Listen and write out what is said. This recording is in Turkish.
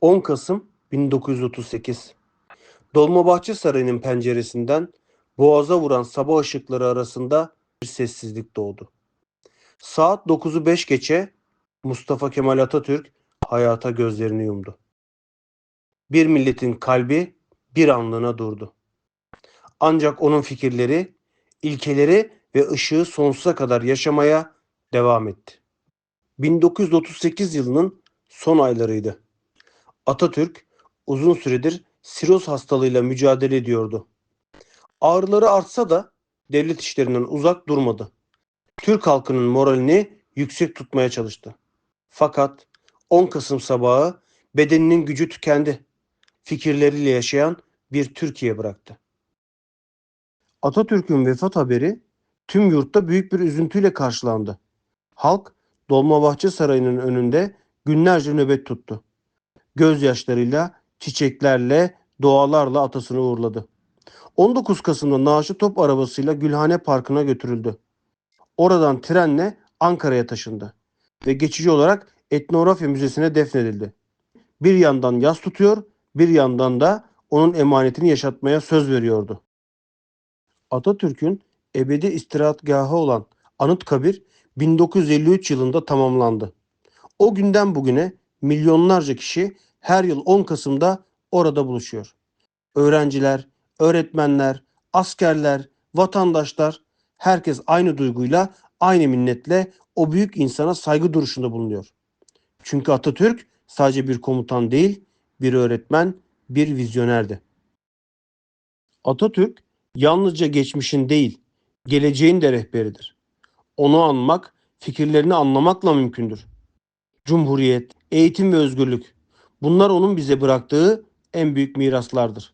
10 Kasım 1938 Dolmabahçe Sarayı'nın penceresinden boğaza vuran sabah ışıkları arasında bir sessizlik doğdu. Saat 9'u 5 geçe Mustafa Kemal Atatürk hayata gözlerini yumdu. Bir milletin kalbi bir anlığına durdu. Ancak onun fikirleri, ilkeleri ve ışığı sonsuza kadar yaşamaya devam etti. 1938 yılının son aylarıydı. Atatürk uzun süredir siroz hastalığıyla mücadele ediyordu. Ağrıları artsa da devlet işlerinden uzak durmadı. Türk halkının moralini yüksek tutmaya çalıştı. Fakat 10 Kasım sabahı bedeninin gücü tükendi. Fikirleriyle yaşayan bir Türkiye bıraktı. Atatürk'ün vefat haberi tüm yurtta büyük bir üzüntüyle karşılandı. Halk Dolmabahçe Sarayı'nın önünde günlerce nöbet tuttu. Gözyaşlarıyla, çiçeklerle, dualarla atasını uğurladı. 19 Kasım'da naaşı top arabasıyla Gülhane Parkı'na götürüldü. Oradan trenle Ankara'ya taşındı ve geçici olarak Etnografya Müzesi'ne defnedildi. Bir yandan yas tutuyor, bir yandan da onun emanetini yaşatmaya söz veriyordu. Atatürk'ün ebedi istirahatgahı olan Anıtkabir 1953 yılında tamamlandı. O günden bugüne milyonlarca kişi her yıl 10 Kasım'da orada buluşuyor. Öğrenciler, öğretmenler, askerler, vatandaşlar herkes aynı duyguyla, aynı minnetle o büyük insana saygı duruşunda bulunuyor. Çünkü Atatürk sadece bir komutan değil, bir öğretmen, bir vizyonerdi. Atatürk yalnızca geçmişin değil, geleceğin de rehberidir. Onu anmak, fikirlerini anlamakla mümkündür. Cumhuriyet, eğitim ve özgürlük. Bunlar onun bize bıraktığı en büyük miraslardır.